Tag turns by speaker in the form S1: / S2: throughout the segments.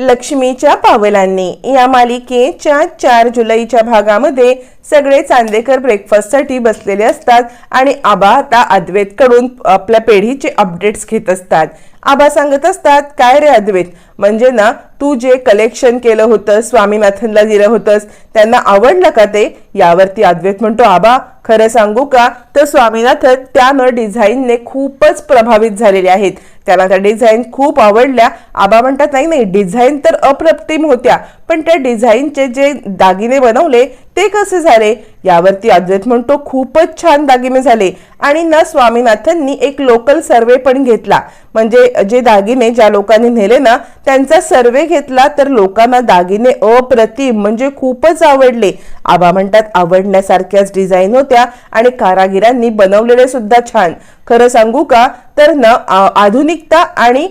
S1: लक्ष्मीच्या पावलांनी. या मालिकेच्या चार जुलैच्या भागामध्ये सगळे चांदेकर ब्रेकफास्टसाठी बसलेले असतात आणि आबा आता अद्वैतकडून आपल्या पेढीचे अपडेट्स घेत असतात. आबा सांगत असतात काय रे अद्वैत? म्हणजे ना तू जे कलेक्शन केलं होतं स्वामीनाथनला दिलं होतंस त्यांना आवडलं का ते? यावरती अद्वैत म्हणतो आबा खरं सांगू का? तर स्वामीनाथन त्यानं डिझाईनने खूपच प्रभावित झालेले आहेत. त्याला त्या डिझाईन खूप आवडल्या. आबा म्हणतात नाही नाही डिझाईन तर अप्रतिम होत्या पण त्या डिझाईनचे जे दागिने बनवले ते कसे झाले? यावरती अद्वैत म्हणतो खूपच छान दागिने झाले. आणि ना स्वामीनाथननी एक लोकल सर्वे पण घेतला. म्हणजे जे दागिने ज्या लोकांनी नेले ना त्यांचा सर्वे घेतला तर लोकांना दागिने अप्रतिम म्हणजे खूपच आवडले. आबा म्हणतात आवडण्यासारख्याच डिझाईन होत्या आणि कारागिरांनी बनवलेले सुद्धा छान. खरं सांगू का? तर ना आधुनिकता आणि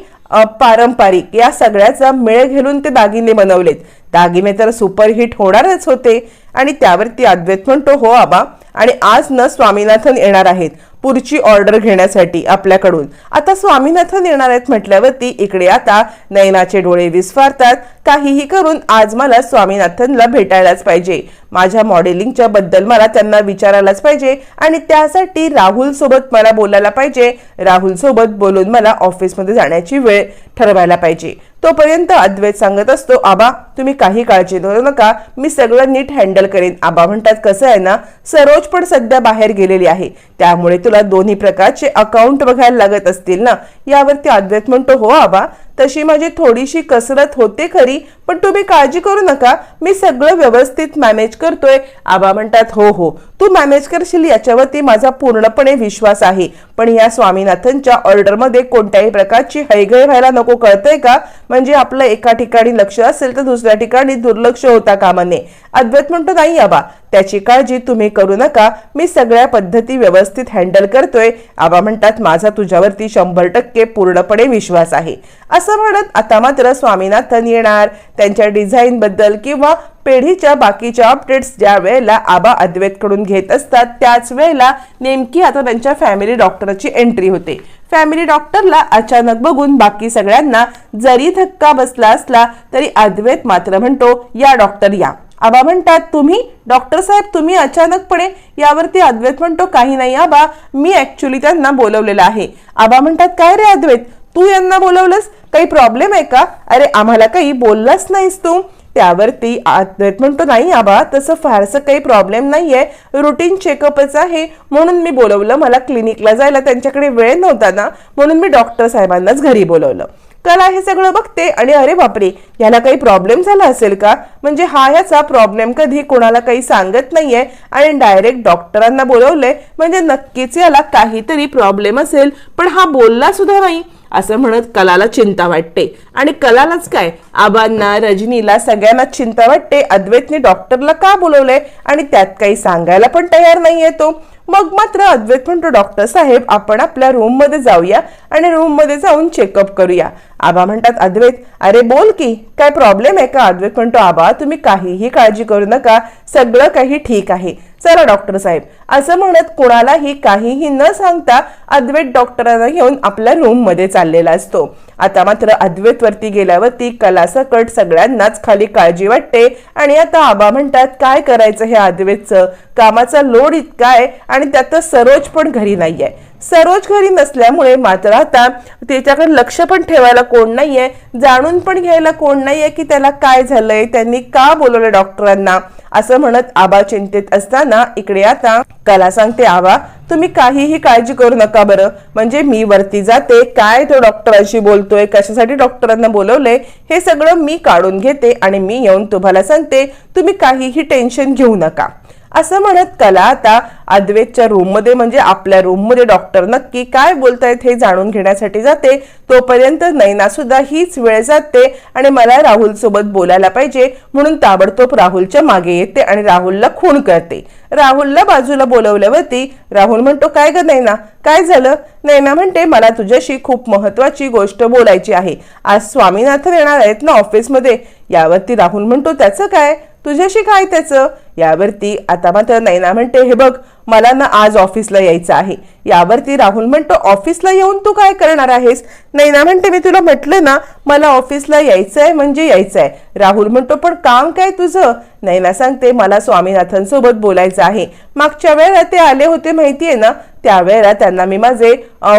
S1: पारंपरिक या सगळ्याचा मेळ घालून ते दागिने बनवलेत. दागिने तर सुपरहिट होणारच होते आणि त्यावरती अद्वैत म्हणतो हो आबा आणि आज न स्वामीनाथन येणार आहेत. पुढची ऑर्डर घेण्यासाठी आपल्याकडून. आता स्वामीनाथन येणार आहेत म्हटल्यावरती इकडे आता नयनाचे डोळे विस्फारतात. काहीही करून आज मला स्वामीनाथनला भेटायलाच पाहिजे. माझ्या मॉडेलिंगच्या बद्दल मला त्यांना विचारायलाच पाहिजे आणि त्यासाठी राहुल सोबत मला बोलायला पाहिजे. राहुल सोबत बोलून मला ऑफिसमध्ये जाण्याची वेळ ठरवायला पाहिजे. तोपर्यंत अद्वैत सांगत असतो आबा तुम्ही काही काळजी करू नका. मी सगळं नीट हँडल करेन. आबा म्हणतात कसं आहे ना? सर्व सरोज पण सध्या बाहेर गेलेली आहे. त्यामुळे तुला दोन्ही प्रकारचे अकाउंट बघायला लागत असतील ना? यावरती अद्वैत म्हणतो हो आबा. तशी माझी थोडीशी कसरत होते खरी पण तुम्ही काळजी करू नका. मी सगळं व्यवस्थित मॅनेज करतोय. आबा म्हणतात हो हो. तू मॅनेज करशील याच्यावरती माझा पूर्णपणे विश्वास आहे. पण या स्वामीनाथनच्या ऑर्डरमध्ये कोणत्याही प्रकारची हैगय व्हायला नको कळतंय का? म्हणजे आपलं एका ठिकाणी लक्ष असेल तर दुसऱ्या ठिकाणी दुर्लक्ष होता कामा नये अद्वैत म्हणतो नाही आबा. त्याची काळजी तुम्ही करू नका. मी सगळ्या पद्धती व्यवस्थित हँडल करतोय. आबा म्हणतात माझा तुझ्यावरती शंभर टक्के पूर्णपणे विश्वास आहे. असं म्हणत आता मात्र स्वामीनाथन येणार. त्यांच्या डिझाईन बद्दल किंवा पेढीच्या बाकीच्या अपडेट्स ज्या वेळेला आबा अद्वैतकडून घेत असतात त्याच वेळेला नेमकी आता त्यांच्या फॅमिली डॉक्टरची एंट्री होते. फॅमिली डॉक्टरला अचानक बघून बाकी सगळ्यांना जरी धक्का बसला असला तरी अद्वैत मात्र म्हणतो या डॉक्टर या. आबा म्हणतात तुम्ही डॉक्टर साहेब तुम्ही अचानकपणे यावरती अद्वैत म्हणतो काही नाही आबा मी ॲक्च्युली त्यांना बोलवलेलं आहे. आबा म्हणतात काय रे अद्वैत? तू यांना बोलवलंस? काही प्रॉब्लेम आहे का? अरे आम्हाला काही बोललाच नाहीस तू. त्यावरती म्हणतो नाही आबा तसं फारसं काही प्रॉब्लेम नाही आहे रुटीन चेकअपच आहे. म्हणून मी बोलवलं. मला क्लिनिकला जायला त्यांच्याकडे वेळ नव्हता ना. म्हणून मी डॉक्टर साहेबांनाच घरी बोलवलं. कला हे सगळं बघते. आणि अरे बापरे याला काही प्रॉब्लेम झाला असेल का? म्हणजे हा ह्याचा प्रॉब्लेम कधी कोणाला काही सांगत नाहीये. आणि डायरेक्ट डॉक्टरांना बोलवलंय. म्हणजे नक्कीच याला काहीतरी प्रॉब्लेम असेल. पण हा बोलला सुद्धा नाही. असं म्हणत कलाला चिंता वाटते. आणि कलालाच काय? आबांना रजनीला सगळ्यांना चिंता वाटते. अद्वैतने डॉक्टरला का बोलवलंय? आणि त्यात काही सांगायला पण तयार नाहीये तो. मग मात्र अद्वैत म्हणतो डॉक्टर साहेब आपण आपल्या रूममध्ये जाऊया आणि रूममध्ये जाऊन चेकअप करूया. आबा म्हणतात अद्वैत अरे बोल की काय प्रॉब्लेम आहे का अद्वैत म्हणतो आबा तुम्ही काहीही काळजी करू नका. सगळं काही ठीक आहे. चला डॉक्टर साहेब. असं म्हणत कोणालाही काहीही न सांगता अद्वैत डॉक्टरांना घेऊन आपल्या रूममध्ये चाललेला असतो. आता मात्र अद्वैत वरती गेल्यावरती कलासकट सगळ्यांनाच खाली काळजी वाटते. आणि आता आबा म्हणतात काय करायचं हे अद्वैतचं? कामाचा लोड इतका आहे आणि त्यातच सरोज पण घरी नाहीये. सरोज घरी नसल्यामुळे मात्र आता त्याच्याकडे लक्ष पण ठेवायला कोण नाहीये. जाणून पण घ्यायला कोण नाहीये की त्याला काय झालंय त्यांनी का बोलवलं डॉक्टरांना? असं म्हणत आबा चिंतेत असताना इकडे आता कला सांगते आबा तुम्ही काहीही काळजी करू नका बरं. म्हणजे मी वरती जाते काय तो डॉक्टरांशी बोलतोय कशासाठी डॉक्टरांना बोलवलंय हे सगळं मी काढून घेते आणि मी येऊन तुम्हाला सांगते. तुम्ही काहीही टेन्शन घेऊ नका. असं म्हणत कला आता अद्वेतच्या रूममध्ये म्हणजे आपल्या रूममध्ये डॉक्टर नक्की काय बोलतायत हे जाणून घेण्यासाठी जाते. तोपर्यंत नैना सुद्धा हीच वेळ जाते आणि मला राहुल सोबत बोलायला पाहिजे. म्हणून ताबडतोब राहुलच्या मागे येते आणि राहुलला खूण करते. राहुलला बाजूला बोलवल्यावरती राहुल म्हणतो काय ग नैना? काय झालं? नैना म्हणते मला तुझ्याशी खूप महत्वाची गोष्ट बोलायची आहे. आज स्वामीनाथन येणार आहेत ना ऑफिसमध्ये यावरती राहुल म्हणतो त्याचं काय? तुझ्याशी काय त्याचं? यावरती आता मात्र नैना म्हणते हे बघ मला ना आज ऑफिसला यायचं आहे. यावरती राहुल म्हणतो ऑफिसला येऊन तू काय करणार आहेस? नैना म्हणते मी तुला म्हटलं ना मला ऑफिसला यायचं आहे म्हणजे यायचं आहे राहुल म्हणतो पण काम काय तुझं? नैना सांगते मला स्वामीनाथनसोबत बोलायचं आहे. मागच्या वेळेला ते आले होते माहिती आहे ना? त्यावेळेला त्यांना मी माझे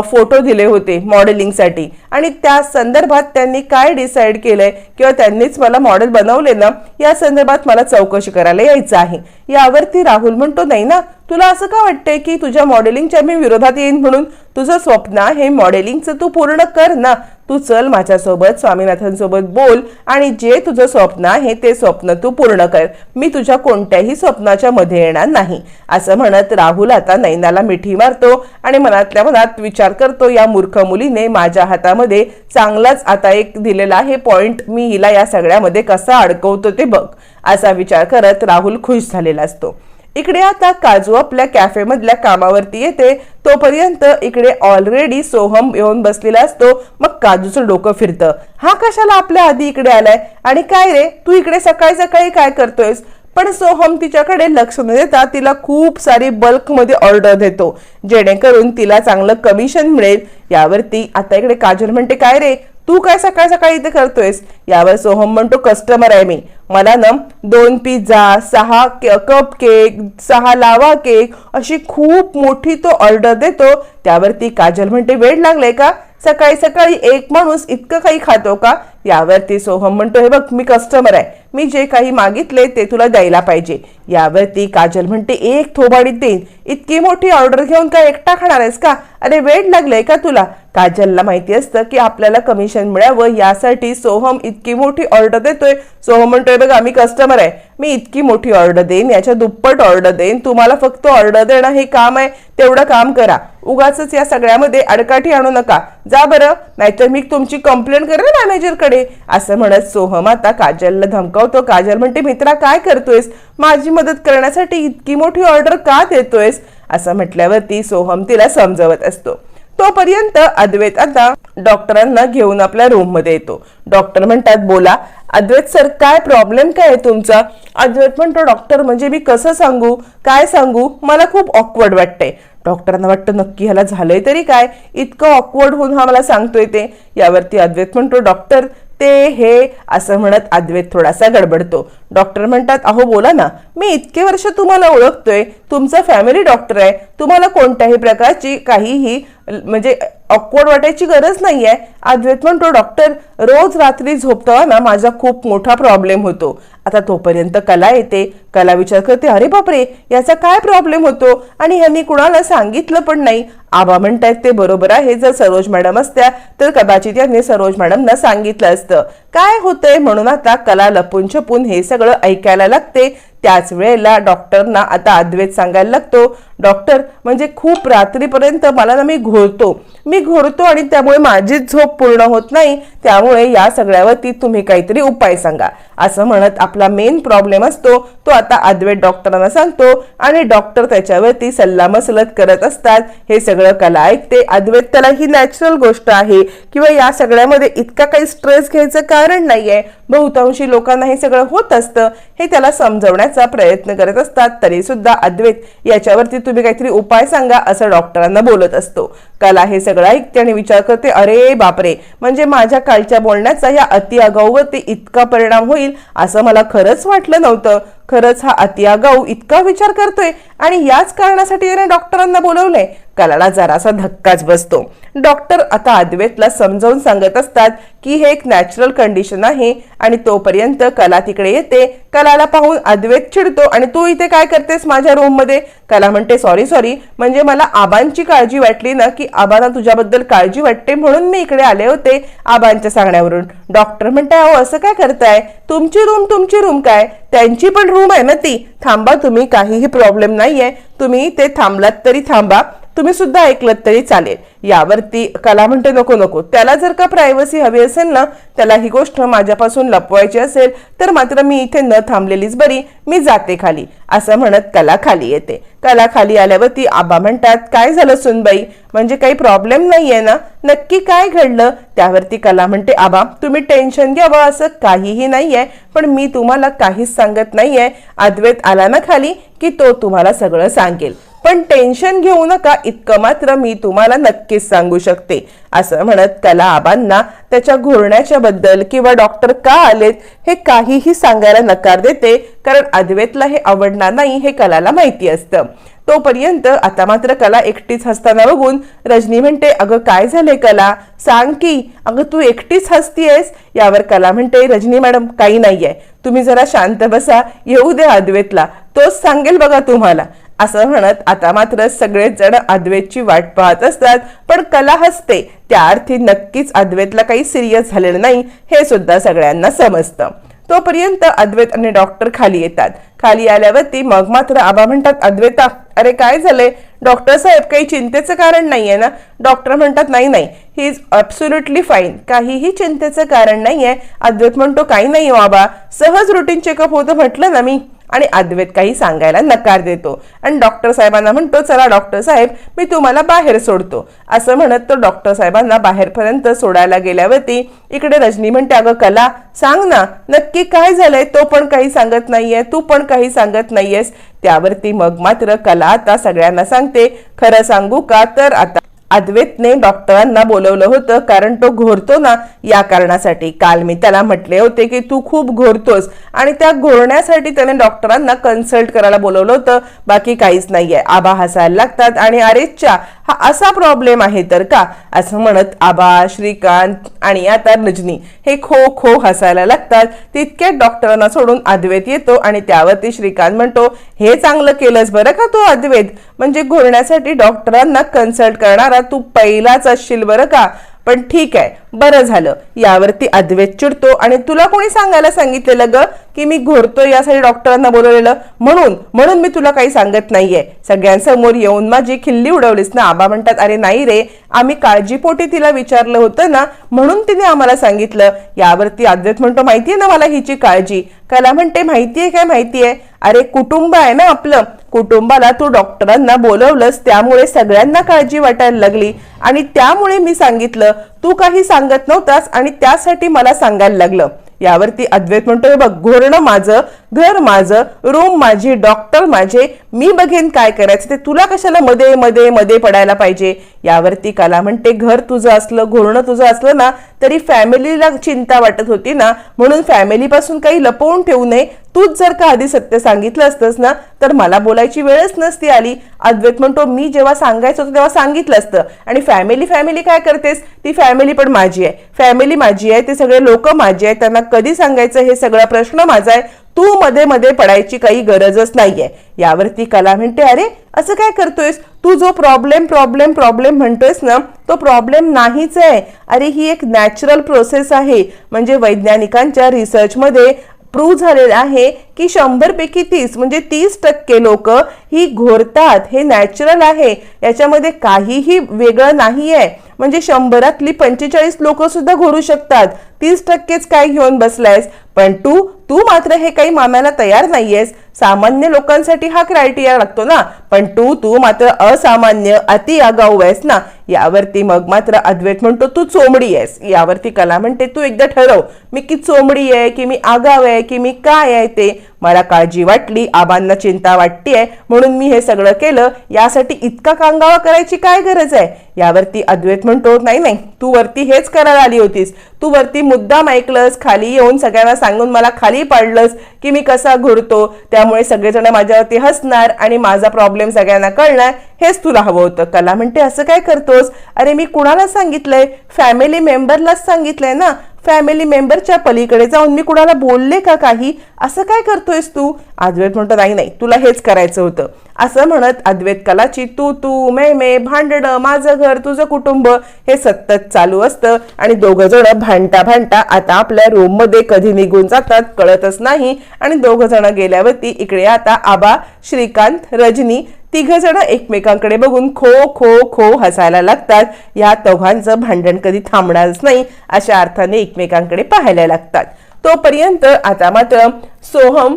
S1: फोटो दिले होते मॉडेलिंगसाठी आणि त्या संदर्भात त्यांनी काय डिसाईड केलंय किंवा त्यांनीच मला मॉडेल बनवले ना या संदर्भात मला चौकशी करायला यायचं आहे. यावरती राहुल म्हणतो नाही ना तुला असं का वाटतंय की तुझ्या मॉडेलिंगच्या मी विरोधात येईन म्हणून? तुझं स्वप्न आहे मॉडेलिंगचं तू पूर्ण कर ना. तू चल माझ्यासोबत स्वामीनाथनसोबत बोल आणि जे तुझं स्वप्न आहे ते स्वप्न तू पूर्ण कर. मी तुझ्या कोणत्याही स्वप्नाच्या मध्ये येणार नाही. असं म्हणत राहुल आता नैनाला मिठी मारतो आणि मनातल्या मनात विचार करतो या मूर्ख मुलीने माझ्या हातामध्ये चांगलाच आता एक दिलेला आहे पॉइंट. मी हिला या सगळ्यामध्ये कसा अडकवतो ते बघ. असा विचार करत राहुल खुश झालेला असतो. इकडे आता काजू आपल्या कॅफेमधल्या कामावरती येते. तोपर्यंत इकडे ऑलरेडी सोहम येऊन बसलेला असतो. मग काजूचं डोकं फिरतं. हा कशाला आपल्या आधी इकडे आलाय? आणि काय रे? तू इकडे सकाळी सकाळी काय करतोयस? पण सोहम तिच्याकडे लक्ष न देता तिला खूप सारी बल्कमध्ये ऑर्डर देतो. जेणेकरून तिला चांगलं कमिशन मिळेल. यावरती आता इकडे काजल म्हणते काय रे? तू काय सकाळ सकाळी इथे करतोयस? यावर सोहम म्हणतो कस्टमर आहे मी. मला ना दोन पिझ्झा सहा कप केक सहा लावा केक अशी खूप मोठी तो ऑर्डर देतो. त्यावरती काजल म्हणते वेळ लागलाय का? सकाळी सकाळी एक माणूस इतकं काही खातो का? यावरती सोहम म्हणतो हे बघ मी कस्टमर आहे. मी जे काही मागितले ते तुला द्यायला पाहिजे. यावरती काजल म्हणते एक थोबाडीत देईन. इतकी मोठी ऑर्डर घेऊन काय एकटा खाणार आहेस का? अरे वेळ लागलंय का तुला? काजलला माहिती असतं की आपल्याला कमिशन मिळावं यासाठी सोहम इतकी मोठी ऑर्डर देतोय. सोहम म्हणतोय बघा मी कस्टमर आहे. मी इतकी मोठी ऑर्डर देईन. याच्या दुप्पट ऑर्डर देईन. तुम्हाला फक्त ऑर्डर देणं हे काम आहे. तेवढं काम करा. उगाच या सगळ्यामध्ये अडकाठी आणू नका. जा बरं. नाहीतर मी तुमची कंप्लेंट करेन मॅनेजरकडे असं म्हणत सोहम आता काजलला धमकावतो. काजल म्हणते मित्रा काय करतोयस? माझी मदत करण्यासाठी इतकी मोठी ऑर्डर का देतोयस? असं म्हटल्यावरती सोहम तिला समजवत असतो. तोपर्यंत अद्वैत आता डॉक्टरांना घेऊन आपल्या रूममध्ये येतो. डॉक्टर म्हणतात बोला अद्वैत सर काय प्रॉब्लेम? काय आहे तुमचा? अद्वैत म्हणतो डॉक्टर म्हणजे मी कसं सांगू? काय सांगू? मला खूप ऑकवर्ड वाटतंय. डॉक्टरांना वाटतं नक्की ह्याला झालंय तरी काय? इतकं ऑकवर्ड होऊन हा मला सांगतोय ते. यावरती अद्वैत म्हणतो डॉक्टर ते हे असं म्हणत अद्वैत थोडासा गडबडतो. डॉक्टर म्हणतात अहो बोला ना मी इतके वर्ष तुम्हाला ओळखतोय. तुमचा फॅमिली डॉक्टर आहे. तुम्हाला कोणत्याही प्रकारची काहीही म्हणजे ऑकवर्ड वाटायची गरज नाही आहे अद्वैत म्हणतो डॉक्टर रोज रात्री झोपताना माझा खूप मोठा प्रॉब्लेम होतो. आता तोपर्यंत कला येते. कला विचार करते अरे बापरे याचा काय प्रॉब्लेम होतो? आणि ह्यांनी कुणाला सांगितलं पण नाही. आबा म्हणतायत ते बरोबर आहे. जर सरोज मॅडम असत्या तर कदाचित यांनी सरोज मॅडमना सांगितलं असतं. काय होतंय? म्हणून आता कला लपून छपून हे सगळं ऐकायला लागते. त्याच वेळेला डॉक्टरना आता अद्वैत सांगायला लागतो डॉक्टर म्हणजे खूप रात्रीपर्यंत मला ना मी घोरतो. मी घोरतो आणि त्यामुळे माझी झोप पूर्ण होत नाही. त्यामुळे या सगळ्यावरती तुम्ही काहीतरी उपाय सांगा. असं म्हणत आपला मेन प्रॉब्लेम असतो तो आता अद्वैत डॉक्टरांना सांगतो आणि डॉक्टर त्याच्यावरती सल्लामसलत करत असतात. हे सगळं कला ऐकते अद्वैत. त्याला ही नॅचरल गोष्ट आहे किंवा या सगळ्यामध्ये इतका काही स्ट्रेस घ्यायचं कारण नाही आहे बहुतांशी लोकांना हे सगळं होत असतं. हे त्याला समजवण्यात करण्याचा प्रयत्न करत असतात तरी सुद्धा अद्वैत याच्यावरती तुम्ही काहीतरी उपाय सांगा असं डॉक्टरांना बोलत असतो. कला हे सगळं ऐकते आणि विचार करते अरे बापरे! म्हणजे माझ्या कालच्या बोलण्याचा या अति आगाऊवरती इतका परिणाम होईल असं मला खरंच वाटलं नव्हतं. खरंच हा अतिआगाऊ इतका विचार करतोय आणि याच कारणासाठी त्याने डॉक्टरांना बोलवलंय. कलाला जरासा धक्काच बसतो. डॉक्टर आता अद्वैतला समजावून सांगत असतात की हे एक नॅचरल कंडिशन आहे आणि तोपर्यंत कला तिकडे येते. कलाला पाहून अद्वैत चिडतो आणि तू इथे काय करतेस माझ्या रूममध्ये कला म्हणते सॉरी सॉरी म्हणजे मला आबांची काळजी वाटली ना की आबांना तुझ्याबद्दल काळजी वाटते म्हणून मी इकडे आले होते आबांच्या सांगण्यावरून. डॉक्टर म्हणते अहो असं काय करताय? तुमची रूम तुमची रूम काय? त्यांची पण रूम आहे ना ती थांबा तुम्ही काहीही प्रॉब्लेम नाहीये. तुम्ही ते थांबलात तरी थांबा. तुम्ही सुद्धा ऐकलत तरी चालेल. यावरती कला म्हणते नको नको. त्याला जर का प्रायव्हसी हवी असेल ना त्याला ही गोष्ट माझ्यापासून लपवायची असेल तर मात्र मी इथे न थांबलेलीच बरी. मी जाते खाली. असं म्हणत कला खाली येते. कला खाली आल्यावरती आबा म्हणतात काय झालं सुनबाई? म्हणजे काही प्रॉब्लेम नाहीये ना? नक्की काय घडलं? त्यावरती कला म्हणते आबा तुम्ही टेन्शन घ्यावं असं काहीही नाहीये. पण मी तुम्हाला काहीच सांगत नाहीये. अद्वैत आला ना खाली की तो तुम्हाला सगळं सांगेल. पण टेन्शन घेऊ नका इतकं मात्र मी तुम्हाला नक्कीच सांगू शकते. असं म्हणत कला आबांना त्याच्या घोरण्याच्या बद्दल किंवा डॉक्टर का आलेत हे काहीही सांगायला नकार देते कारण अद्वैतला हे आवडणार नाही हे कलाला माहिती असतं. तोपर्यंत आता मात्र कला एकटीच हसताना बघून रजनी म्हणते अगं काय झालंय कला? सांग की अगं तू एकटीच हसतीयस? यावर कला म्हणते रजनी मॅडम काही नाहीये. तुम्ही जरा शांत बसा. येऊ द्या अद्वैतला. तोच सांगेल बघा तुम्हाला. असं म्हणत आता मात्र सगळेच जण अद्वैतची वाट पाहत असतात. पण कला हसते. त्या अर्थी नक्कीच अद्वैतला काही सिरियस झालेलं नाही हे सुद्धा सगळ्यांना समजतं. तोपर्यंत अद्वैत आणि डॉक्टर खाली येतात. खाली आल्यावरती मग मात्र आबा म्हणतात अद्वैता अरे काय झालंय? डॉक्टर साहेब काही चिंतेचं कारण नाहीये ना? डॉक्टर म्हणतात नाही नाही. ही इज अब्सोल्युटली फाईन काहीही चिंतेचं कारण नाहीये. अद्वैत म्हणतो काही नाही हो आबा. सहज रुटीन चेकअप होतं म्हटलं ना मी. आणि अद्वैत काही सांगायला नकार देतो. आणि डॉक्टर साहेबांना म्हणतो चला डॉक्टर साहेब मी तुम्हाला बाहेर सोडतो. असं म्हणत तो डॉक्टर साहेबांना बाहेरपर्यंत सोडायला गेल्यावरती इकडे रजनी म्हणते अगं कला सांग ना नक्की काय झालंय? तो पण काही सांगत नाहीये तू पण काही सांगत नाहीयेस. त्यावरती मग मात्र कला आता सगळ्यांना सांगते खरं सांगू का? तर आता अद्वैतने डॉक्टरांना बोलवलं होतं कारण तो घोरतो ना या कारणासाठी. काल मी त्याला म्हटले होते की तू खूप घोरतोस आणि त्या घोरण्यासाठी त्याने डॉक्टरांना कन्सल्ट करायला बोलवलं होतं. बाकी काहीच नाहीये. आबा हसायला लागतात आणि अरेच्या हा असा प्रॉब्लेम आहे तर का? असं म्हणत आबा श्रीकांत आणि आता रजनी हे खो खो हसायला लागतात. तितक्यात डॉक्टरांना सोडून अद्वैत येतो आणि त्यावरती श्रीकांत म्हणतो हे चांगलं केलंस बरं का तो अद्वैत? म्हणजे घोरण्यासाठी डॉक्टरांना कन्सल्ट करणारा तू पहिलाच असशील बरं का? पण ठीक आहे बरं झालं. यावरती अद्वैत चिडतो आणि तुला कोणी सांगायला सांगितलेलं ग? की मी घोरतो यासाठी डॉक्टरांना बोलवलेलं. म्हणून म्हणून मी तुला काही सांगत नाहीये. सगळ्यांसमोर येऊन माझी खिल्ली उडवलीस ना? आबा म्हणतात अरे नाही रे. आम्ही काळजीपोटी तिला विचारलं होतं ना? म्हणून तिने आम्हाला सांगितलं. यावरती अद्वैत म्हणतो माहितीये ना मला हिची काळजी? कला म्हणते माहितीये काय माहितीये? अरे कुटुंब आहे ना आपलं. कुटुंबाला तू डॉक्टरांना बोलवलंस त्यामुळे सगळ्यांना काळजी वाटायला लागली. आणि त्यामुळे मी सांगितलं तू काही सांगत नव्हतास आणि त्यासाठी मला सांगायला लागलं. यावरती अद्वैत म्हणतोय बघ घोरणं माझं घर माझं रूम माझी डॉक्टर माझे मी बघेन काय करायचं ते तुला कशाला मध्ये मध्ये मध्ये पडायला पाहिजे? यावरती कला म्हणते घर तुझं असलं घोरणं तुझं असलं ना तरी फॅमिलीला चिंता वाटत होती ना म्हणून फॅमिली पासून काही लपवून ठेवू नये तूच जर का आधी सत्य सांगितलं असतंस ना तर मला बोलायची वेळच नसती आली. अद्वैत म्हणतो मी जेव्हा सांगायचं होतं तेव्हा सांगितलं असतं. आणि फॅमिली फॅमिली काय करतेस? ती फॅमिली पण माझी आहे. फॅमिली माझी आहे ते सगळे लोक माझी आहेत. त्यांना कधी सांगायचं हे सगळा प्रश्न माझा आहे. तू मध्ये मध्ये पडायची काही गरजच नाहीये. यावरती कला म्हणते अरे असं काय करतोयस? तू जो प्रॉब्लेम प्रॉब्लेम प्रॉब्लेम म्हणतोयस ना तो प्रॉब्लेम नाहीच आहे. अरे ही एक नॅचरल प्रोसेस आहे. म्हणजे वैज्ञानिकांच्या रिसर्चमध्ये प्रूव्ह झालेलं आहे की शंभरपैकी तीस म्हणजे तीस टक्के लोक ही घोरतात हे नॅचरल आहे. याच्यामध्ये काहीही वेगळं नाही आहे म्हणजे शंभरातली पंचेचाळीस लोक सुद्धा घोरू शकतात. तीस टक्केच काय घेऊन बसलायस? पण तू तू मात्र हे काही मानायला तयार नाहीयेस. सामान्य लोकांसाठी हा क्रायटेरिया लागतो ना. पण तू तू मात्र असामान्य अति आगाऊ आहेस ना. यावरती मग मात्र अद्वैत म्हणतो तू चोमडी आहेस. यावरती कला म्हणते तू एकदा ठरव. मी की चोमडी आहे की मी आगाव आहे की मी काय आहे ते. मला काळजी वाटली आबांना चिंता वाटतीये म्हणून मी हे सगळं केलं. यासाठी इतका कांगावा करायची काय गरज आहे? यावरती अद्वैत म्हणतो नाही नाही. तू वरती हेच करायला आली होतीस. तू वरती मुद्दाम ऐकलंस. खाली येऊन सगळ्यांना सांगून मला खाली पाडलंस की मी कसा घुरतो त्यामुळे सगळेजण माझ्यावरती हसणार आणि माझा प्रॉब्लेम सगळ्यांना कळणार हेच तुला हवं होतं. कला म्हणते असं काय करतोस? अरे मी कुणाला सांगितलंय? फॅमिली मेंबरलाच सांगितलंय ना. फॅमिली मेंबरच्या पलीकडे जाऊन मी कुणाला बोलले का काही? असं काय करतोयस तू? अद्वैत म्हणतो नाही नाही तुला हेच करायचं होतं. असं म्हणत अद्वैत कलाची तू तू मे मे भांडणं माझं घर तुझं कुटुंब हे सतत चालू असतं. आणि दोघं जण भांडता भांडता आता आपल्या रूममध्ये कधी निघून जातात कळतच नाही. आणि दोघं जण गेल्यावरती इकडे आता आबा श्रीकांत रजनी तिघ जण एकमेकांकडे बघून खो खो खो हसायला लागतात. या दोघांचं भांडण कधी थांबणारच नाही अशा अर्थाने एकमेकांकडे पाहायला लागतात. तोपर्यंत आता मात्र सोहम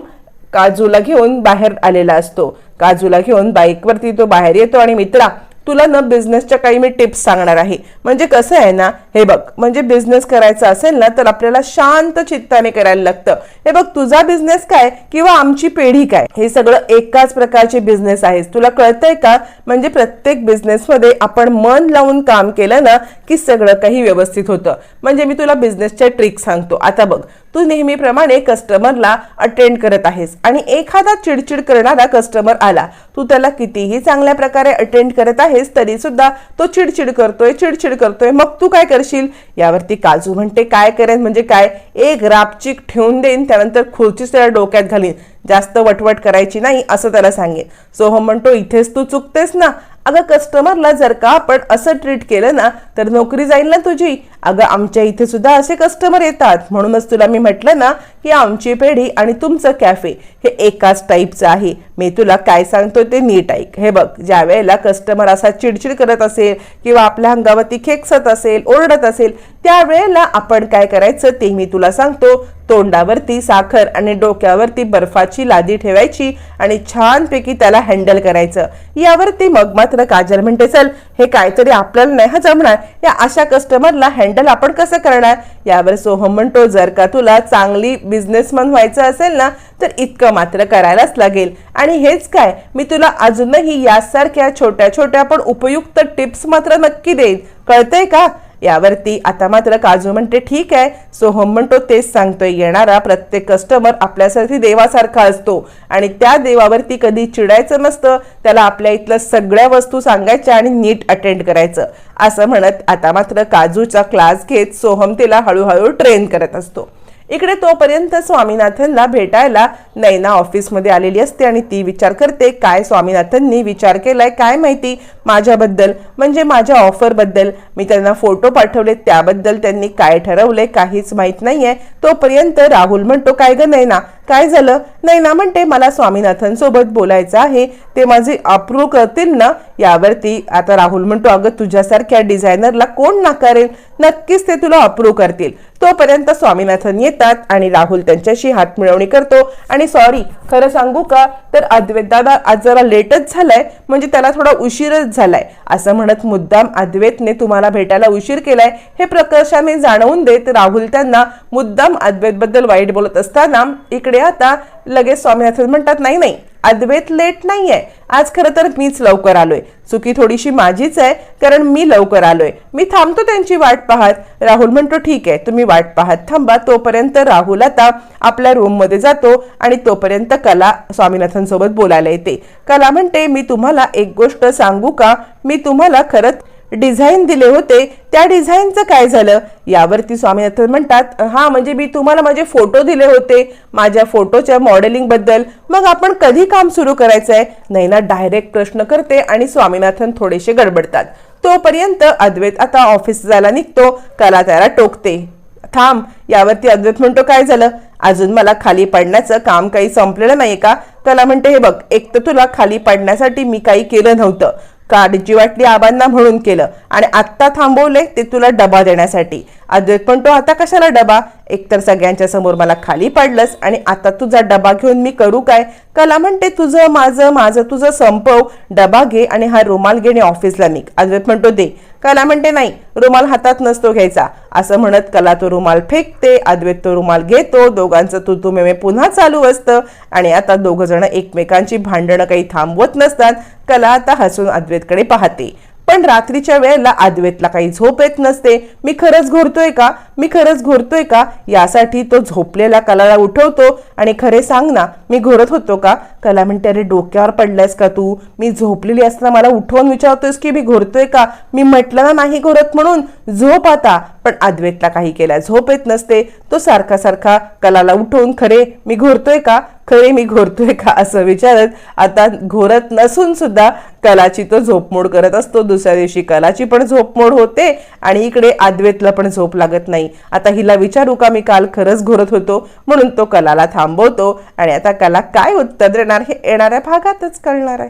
S1: काजूला घेऊन बाहेर आलेला असतो. काजूला घेऊन बाईकवरती तो बाहेर येतो आणि मित्रा तुला न बिझनेसच्या काही मी टिप्स सांगणार आहे. म्हणजे कसं आहे ना हे बघ म्हणजे बिझनेस करायचा असेल ना तर आपल्याला शांत चित्ताने करायला लागतं. हे बघ तुझा बिझनेस काय किंवा आमची पेढी काय? हे सगळं एकाच प्रकारचे बिझनेस आहेस तुला कळतंय का? म्हणजे प्रत्येक बिझनेसमध्ये आपण मन लावून काम केलं ना की सगळं काही व्यवस्थित होतं. म्हणजे मी तुला बिझनेसच्या ट्रिक सांगतो. आता बघ तू नेहमीप्रमाणे कस्टमरला अटेंड करत आहेस आणि एखादा चिडचिड करणारा कस्टमर आला. तू त्याला कितीही चांगल्या प्रकारे अटेंड करत आहेस तरी सुद्धा तो चिडचिड करतोय चिडचिड करतोय. मग तू काय कर करशील? यावरती काजू म्हणते काय करेन? म्हणजे काय? एक रापचिक ठेवून देईन त्यानंतर खुर्चीच त्याला डोक्यात घालीन. जास्त वटवट करायची नाही असं त्याला सांगेन. सोहम हो म्हणतो इथेच तू चुकतेस ना. अगं कस्टमरला जर का आपण असं ट्रीट केलं ना तर नोकरी जाईल ना तुझी. अगं आमच्या इथे सुद्धा असे कस्टमर येतात. म्हणूनच तुला मी म्हटलं ना की आमची पेढी आणि तुमचं कॅफे हे एकाच टाईपचं आहे. मी तुला काय सांगतो ते नीट ऐक. हे बघ ज्या वेळेला कस्टमर असा चिडचिड करत असेल किंवा आपल्या अंगावरती खेकसत असेल ओरडत असेल त्यावेळेला आपण काय करायचं ते मी तुला सांगतो. तोंडावरती साखर आणि डोक्यावरती बर्फाची लादी ठेवायची आणि छानपैकी त्याला हँडल करायचं. यावरती मग मात्र काजल म्हणते चल हे काहीतरी आपल्याला नाही हा जमणार. या अशा कस्टमरला हँडल आपण कसं करणार? यावर सोहम म्हणतो जर का तुला चांगली बिझनेसमन व्हायचं असेल ना तर इतकं मात्र करायलाच लागेल. आणि हेच काय मी तुला अजूनही यासारख्या छोट्या छोट्या पण उपयुक्त टिप्स मात्र नक्की देईन. कळतंय का? यावरती आता मात्र काजू म्हणते ठीक आहे. सोहम म्हणतो तेच सांगतोय. येणारा प्रत्येक कस्टमर आपल्यासाठी देवासारखा असतो. आणि त्या देवावरती कधी चिडायचं नसतं त्याला आपल्या इथलं सगळ्या वस्तू सांगायच्या आणि नीट अटेंड करायचं. असं म्हणत आता मात्र काजूचा क्लास घेत सोहम तिला हळूहळू ट्रेन करत असतो. इकडे तोपर्यंत स्वामीनाथनला भेटायला नैना ऑफिसमध्ये आलेली असते आणि ती विचार करते काय स्वामीनाथननी विचार केलाय काय माहिती? माझ्याबद्दल म्हणजे माझ्या ऑफरबद्दल. मी त्यांना फोटो पाठवले त्याबद्दल त्यांनी काय ठरवले काहीच माहीत नाहीये. तोपर्यंत राहुल म्हणतो काय ग नैना काय झालं? नैना म्हणते मला स्वामीनाथन सोबत बोलायचं आहे ते माझे अप्रूव्ह करतील ना? यावरती आता राहुल म्हणतो अगं तुझ्यासारख्या डिझायनरला कोण नाकारेल? नक्कीच ते तुला अप्रूव्ह करतील. तोपर्यंत स्वामीनाथन येतात आणि राहुल त्यांच्याशी हात मिळवणी करतो. आणि सॉरी खरं सांगू का? तर अद्वैत दादा आज जरा लेटच झालाय म्हणजे त्याला थोडा उशीरच झालाय. असं म्हणत मुद्दाम अद्वैतने तुम्हाला भेटायला उशीर केलाय हे प्रकर्षाने जाणवून देत राहुल त्यांना मुद्दाम अद्वैतबद्दल वाईट बोलत असताना इकडे आता लगेच स्वामीनाथन म्हणतात नाही नाही अद्वैत लेट नाही आहे आज खरं तर मीच लवकर आलोय. चुकी थोडीशी माझीच आहे कारण मी लवकर आलोय. मी थांबतो त्यांची वाट पाहत. राहुल म्हणतो ठीक आहे तुम्ही वाट पाहत थांबा. तोपर्यंत राहुल आता आपल्या रूममध्ये जातो आणि तोपर्यंत कला स्वामीनाथन सोबत बोलायला येते. कला म्हणते मी तुम्हाला एक गोष्ट सांगू का? मी तुम्हाला खरंच डिझाईन दिले होते. त्या डिझाईनचं काय झालं? यावरती स्वामीनाथन म्हणतात हा म्हणजे मी तुम्हाला माझे फोटो दिले होते माझ्या फोटोच्या मॉडेलिंगबद्दल. मग आपण कधी काम सुरू करायचं आहे नैना डायरेक्ट प्रश्न करते आणि स्वामीनाथन थोडेसे गडबडतात. तोपर्यंत अद्वैत आता ऑफिस जायला निघतो कला त्याला टोकते. थांब यावरती अद्वैत म्हणतो काय झालं? अजून मला खाली पडण्याचं काम काही संपलेलं नाही का? त्याला म्हणते हे बघ एक तर तुला खाली पडण्यासाठी मी काही केलं नव्हतं. काळजी वाटली आबांना म्हणून केलं? आणि आत्ता थांबवले ते तुला डबा देण्यासाठी. अद्वैत पण तो आता कशाला डबा? एकतर सगळ्यांच्या समोर मला खाली पडलंस आणि आता तुझा डबा घेऊन मी करू काय? कला म्हणते तुझं माझं माझं तुझं संपव. डबा घे आणि हा रुमाल घेणे ऑफिसला निघ. अद्वैत म्हणतो दे. कला म्हणते नाही रुमाल हातात नसतो घ्यायचा. असं म्हणत कला तो रुमाल फेकते अद्वैत तो रुमाल घेतो दोघांचं तू पुन्हा चालू असतं. आणि आता दोघं जण एकमेकांची भांडणं काही थांबवत नसतात. कला आता हसून अद्वैतकडे पाहते. पण रात्रीच्या वेळेला अद्वैतला काही झोप येत नसते. मी खरंच घोरतोय का? मी खरंच घोरतोय का? यासाठी तो झोपलेला कलाला उठवतो. आणि खरे सांग ना मी घोरत होतो का? कला म्हणते अरे डोक्यावर पडलायस का तू? मी झोपलेली असताना मला उठवून विचारतोयस की मी घोरतोय का? मी म्हटलं ना नाही घोरत म्हणून. झोप आता. पण अद्वैतला काही केल्या झोप येत नसते. तो सारखा सारखा कलाला उठवून खरे मी घोरतोय का? खरे मी घोरतोय का? असं विचारत. आता घोरत नसून सुद्धा कलाची तो झोपमोड करत असतो. दुसऱ्या दिवशी कलाची पण झोपमोड होते आणि इकडे अद्वैतला पण झोप लागत नाही. आता हिला विचारू का मी काल खरंच घोरत होतो? म्हणून तो कलाला थांबवतो आणि आता कला काय उत्तर देणार हे येणाऱ्या भागातच कळणार आहे.